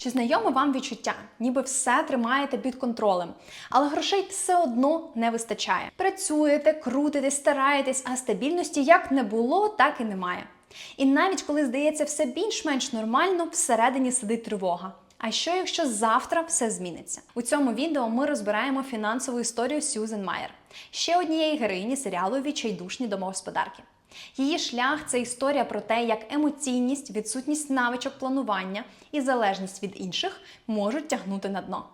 Чи знайоме вам відчуття, ніби все тримаєте під контролем, але грошей все одно не вистачає. Працюєте, крутитесь, стараєтесь, а стабільності як не було, так і немає. І навіть коли здається все більш-менш нормально, всередині сидить тривога. А що якщо завтра все зміниться? У цьому відео ми розбираємо фінансову історію Сьюзен Майер, ще однієї героїні серіалу Відчайдушні домогосподарки. Її шлях це історія про те, як емоційність, відсутність навичок планування і залежність від інших можуть тягнути на дно.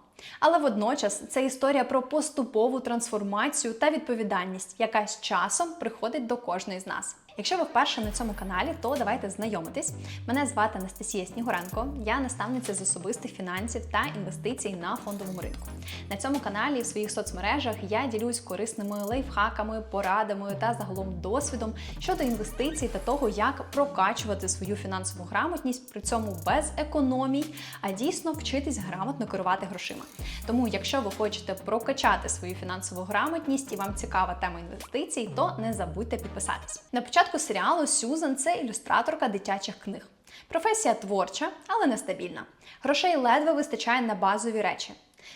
Але водночас це історія про поступову трансформацію та відповідальність, яка з часом приходить до кожної з нас. Якщо ви вперше на цьому каналі, то давайте знайомитись. Мене звати Анастасія Снігуренко, я наставниця з особистих фінансів та інвестицій на фондовому ринку. На цьому каналі і в своїх соцмережах я ділюсь корисними лайфхаками, порадами та загалом досвідом щодо інвестицій та того, як прокачувати свою фінансову грамотність, при цьому без економій, а дійсно вчитись грамотно керувати грошима. Тому, якщо ви хочете прокачати свою фінансову грамотність і вам цікава тема інвестицій, то не забудьте підписатись. На початку серіалу Сюзан це ілюстраторка дитячих книг. Професія творча, але нестабільна. Грошей ледве вистачає на базові речі.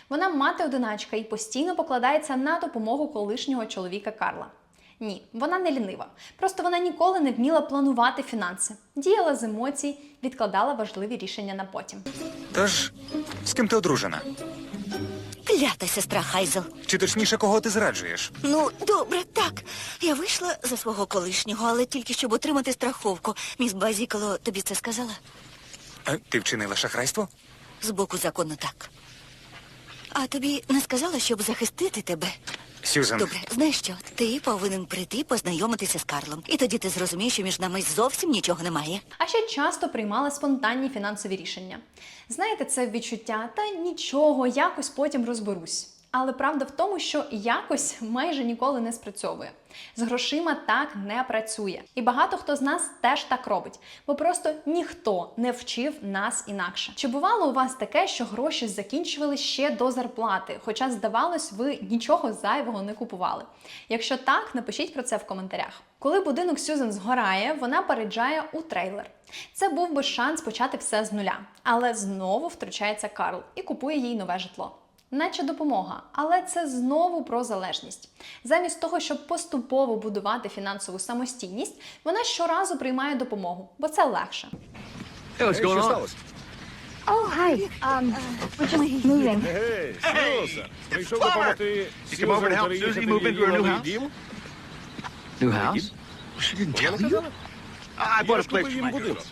Вона мати одиначка і постійно покладається на допомогу колишнього чоловіка Карла. Ні, вона не лінива. Просто вона ніколи не вміла планувати фінанси, діяла з емоцій, відкладала важливі рішення на потім. Тож, з ким ти одружена? Клята сестра Хайзел. Чи точніше, кого ти зраджуєш? Ну, добре, так. Я вийшла за свого колишнього, але тільки щоб отримати страховку. Міс Базікало тобі це сказала? А Ти вчинила шахрайство? З боку закону так. А тобі не сказала, щоб захистити тебе? Сюзан, Добре, знаєш що? Ти повинен прийти познайомитися з Карлом. І тоді ти зрозумієш, що між нами зовсім нічого немає. А ще часто приймала спонтанні фінансові рішення. Знаєте, це відчуття та нічого, якось потім розберусь. Але правда в тому, що якось майже ніколи не спрацьовує. З грошима так не працює. І багато хто з нас теж так робить, бо просто ніхто не вчив нас інакше. Чи бувало у вас таке, що гроші закінчували ще до зарплати, хоча, здавалось, ви нічого зайвого не купували? Якщо так, напишіть про це в коментарях. Коли будинок Сюзен згорає, вона переїжджає у трейлер. Це був би шанс почати все з нуля, але знову втручається Карл і купує їй нове житло. Наче допомога, але це знову про залежність. Замість того, щоб поступово будувати фінансову самостійність, вона щоразу приймає допомогу, бо це легше. Hey, what's going on? Oh, hi. Um, we're just moving. Гей, Сюзан, прийшов допомогти You come over to help переїхати Susie в move into her new її house? дім? New house? She didn't tell you? I bought a place for my будинок. house.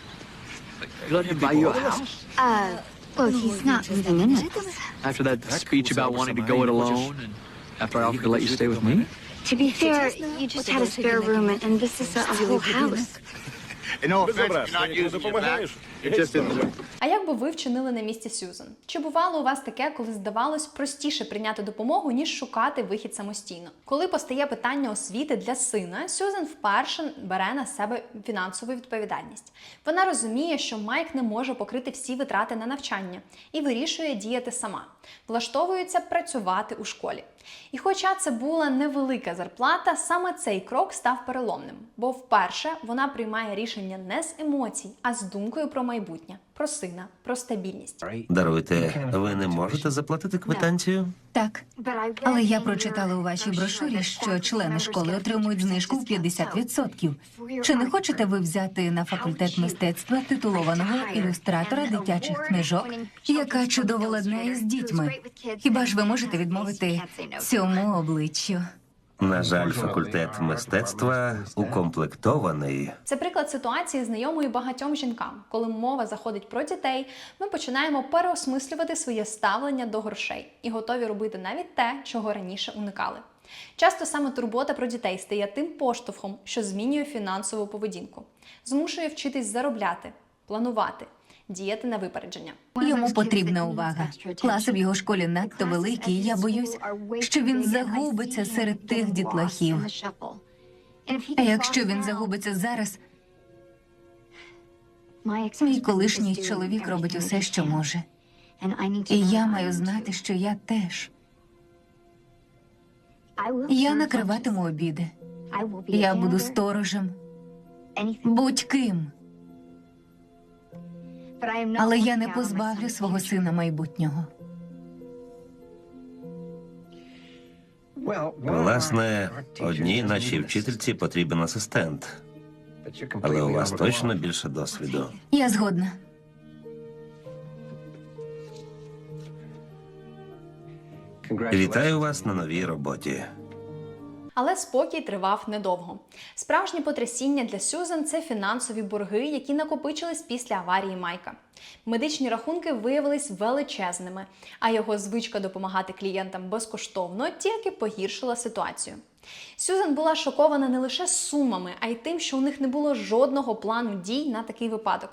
Let him buy you a house? Uh, Well, he's not living in it. After that speech about wanting to go it alone, and after I offered to let you stay with me? To be fair, you just had a spare room, and, this is a whole house. no offense, you're not using your back. It just didn't way. А як би ви вчинили на місці Сюзан? Чи бувало у вас таке, коли здавалось простіше прийняти допомогу, ніж шукати вихід самостійно? Коли постає питання освіти для сина, Сюзан вперше бере на себе фінансову відповідальність. Вона розуміє, що Майк не може покрити всі витрати на навчання і вирішує діяти сама. Влаштовується працювати у школі. І хоча це була невелика зарплата, саме цей крок став переломним, бо вперше вона приймає рішення не з емоцій, а з думкою про майбутнє, про сина, про стабільність. Даруйте, ви не можете заплатити квитанцію? Так, але я прочитала у вашій брошурі, що члени школи отримують знижку в 50%. Чи не хочете ви взяти на факультет мистецтва титулованого ілюстратора дитячих книжок, яка чудово ладнає з дітьми? Хіба ж ви можете відмовити цьому обличчю? На жаль, факультет мистецтва укомплектований. Це приклад ситуації, знайомої багатьом жінкам. Коли мова заходить про дітей, ми починаємо переосмислювати своє ставлення до грошей і готові робити навіть те, чого раніше уникали. Часто саме турбота про дітей стає тим поштовхом, що змінює фінансову поведінку, змушує вчитись заробляти, планувати, діяти на випередження. Йому потрібна увага. Класи в його школі надто великі, і я боюсь, що він загубиться серед тих дітлахів. А якщо він загубиться зараз, мій колишній чоловік робить усе, що може. І я маю знати, що я теж. Я накриватиму обіди. Я буду сторожем, будь-ким. Але я не позбавлю свого сина майбутнього. Власне, одній нашій вчительці потрібен асистент, але у вас точно більше досвіду. Я згодна. Вітаю вас на новій роботі. Але спокій тривав недовго. Справжнє потрясіння для Сюзан це фінансові борги, які накопичились після аварії Майка. Медичні рахунки виявились величезними, а його звичка допомагати клієнтам безкоштовно тільки погіршила ситуацію. Сюзан була шокована не лише сумами, а й тим, що у них не було жодного плану дій на такий випадок.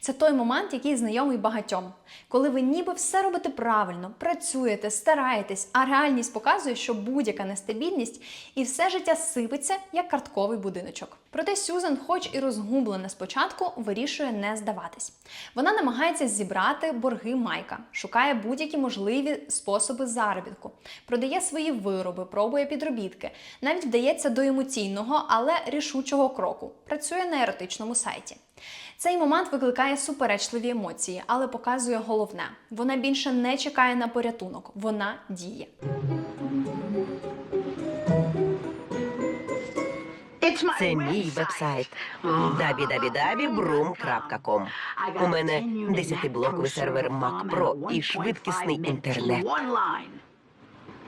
Це той момент, який знайомий багатьом, коли ви ніби все робите правильно, працюєте, стараєтесь, а реальність показує, що будь-яка нестабільність і все життя сипеться як картковий будиночок. Проте Сюзан, хоч і розгублена спочатку, вирішує не здаватись. Вона намагається зібрати борги Майка, шукає будь-які можливі способи заробітку, продає свої вироби, пробує підробітки, навіть вдається до емоційного, але рішучого кроку. Працює на еротичному сайті. Цей момент викликає суперечливі емоції, але показує головне: вона більше не чекає на порятунок, вона діє. Це мій вебсайт www.brum.com. У мене 10-блоковий сервер Mac Pro і швидкісний інтернет.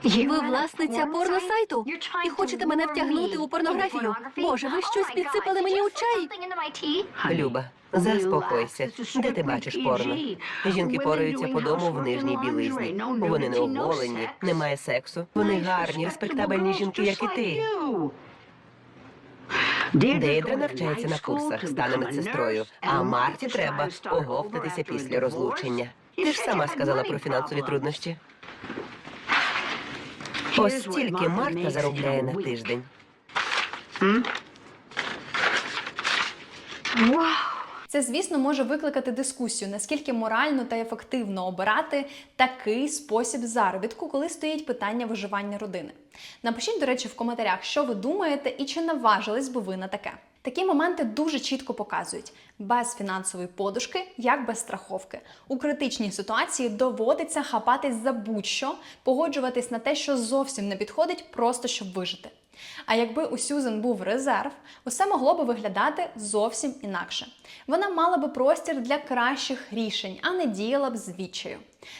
Ви власниця порносайту і хочете мене втягнути у порнографію? Боже, ви щось підсипали мені у чай? Люба, заспокойся. Де ти бачиш порно? Жінки пораються по дому в нижній білизні. Вони не оголені, немає сексу. Вони гарні, респектабельні жінки, як і ти. Дейдра навчається на курсах, стане медсестрою, а Марті треба оговтатися після розлучення. Ти ж сама сказала про фінансові труднощі. Ось стільки Марта заробляє на тиждень. Це, звісно, може викликати дискусію, наскільки морально та ефективно обирати такий спосіб заробітку, коли стоїть питання виживання родини. Напишіть, до речі, в коментарях, що ви думаєте і чи наважились би ви на таке. Такі моменти дуже чітко показують без фінансової подушки, як без страховки. У критичній ситуації доводиться хапатись за будь-що, погоджуватись на те, що зовсім не підходить, просто щоб вижити. А якби у Сюзан був резерв, усе могло би виглядати зовсім інакше. Вона мала би простір для кращих рішень, а не діяла б з відчаю.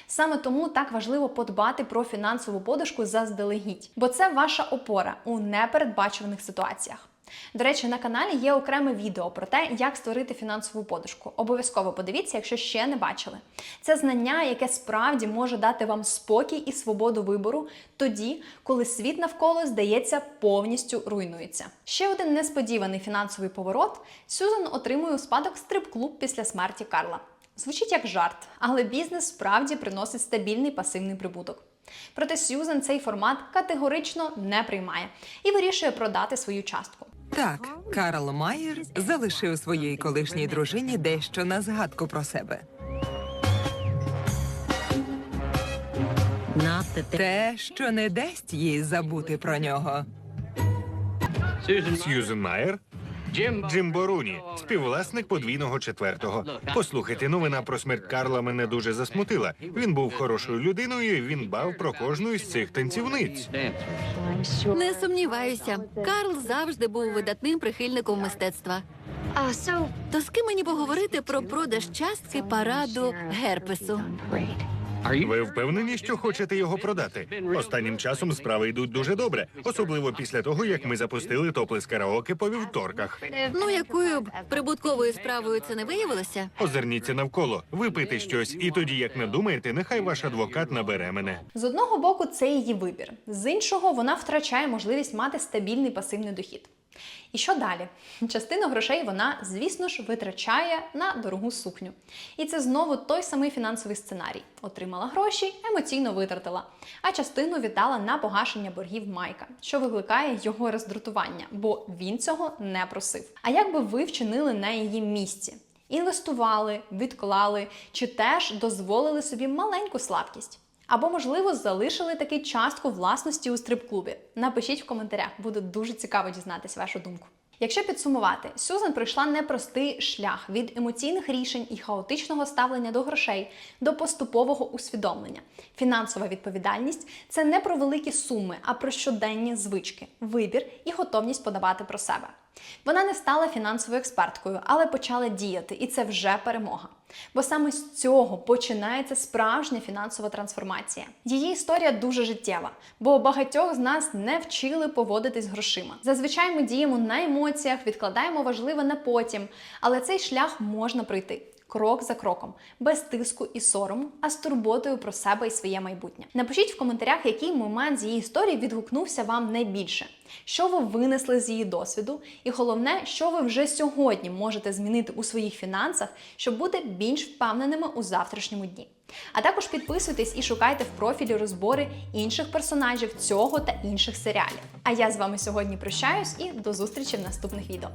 Саме тому так важливо подбати про фінансову подушку заздалегідь, бо це ваша опора у непередбачуваних ситуаціях. До речі, на каналі є окреме відео про те, як створити фінансову подушку. Обов'язково подивіться, якщо ще не бачили. Це знання, яке справді може дати вам спокій і свободу вибору тоді, коли світ навколо здається повністю руйнується. Ще один несподіваний фінансовий поворот: Сюзан отримує у спадок стрип-клуб після смерті Карла. Звучить як жарт, але бізнес справді приносить стабільний пасивний прибуток. Проте Сьюзен цей формат категорично не приймає і вирішує продати свою частку. Так, Карл Майер залишив своїй колишній дружині дещо на згадку про себе. Те, що не дасть їй забути про нього. Сьюзен Майер, Джим Боруні, співвласник подвійного четвертого. Послухайте, новина про смерть Карла мене дуже засмутила. Він був хорошою людиною. і Він бав про кожну із цих танцівниць. Не сумніваюся. Карл завжди був видатним прихильником мистецтва. То з ким мені поговорити про продаж частки параду герпесу? Ви впевнені, що хочете його продати? Останнім часом справи йдуть дуже добре, особливо після того, як ми запустили топлес караоке по вівторках. Ну, якою б прибутковою справою це не виявилося? Озирніться навколо, випийте щось, і тоді, як надумаєте, нехай ваш адвокат набере мене. З одного боку, це її вибір, з іншого, вона втрачає можливість мати стабільний пасивний дохід. І що далі? Частину грошей вона, звісно ж, витрачає на дорогу сукню. І це знову той самий фінансовий сценарій: отримала гроші, емоційно витратила, а частину віддала на погашення боргів Майка, що викликає його роздратування, бо він цього не просив. А як би ви вчинили на її місці? Інвестували, відклали чи теж дозволили собі маленьку слабкість? Або, можливо, залишили таки частку власності у стрип-клубі. Напишіть в коментарях, буде дуже цікаво дізнатися вашу думку. Якщо підсумувати, Сюзан пройшла непростий шлях від емоційних рішень і хаотичного ставлення до грошей до поступового усвідомлення. Фінансова відповідальність це не про великі суми, а про щоденні звички, вибір і готовність подавати про себе. Вона не стала фінансовою експерткою, але почала діяти, і це вже перемога. Бо саме з цього починається справжня фінансова трансформація. Її історія дуже життєва, бо багатьох з нас не вчили поводитись грошима. Зазвичай ми діємо на емоціях, відкладаємо важливе на потім, але цей шлях можна пройти. Крок за кроком, без тиску і сорому, а з турботою про себе і своє майбутнє. Напишіть в коментарях, який момент з її історії відгукнувся вам найбільше, що ви винесли з її досвіду, і головне, що ви вже сьогодні можете змінити у своїх фінансах, щоб бути більш впевненими у завтрашньому дні. А також підписуйтесь і шукайте в профілі розбори інших персонажів цього та інших серіалів. А я з вами сьогодні прощаюсь і до зустрічі в наступних відео.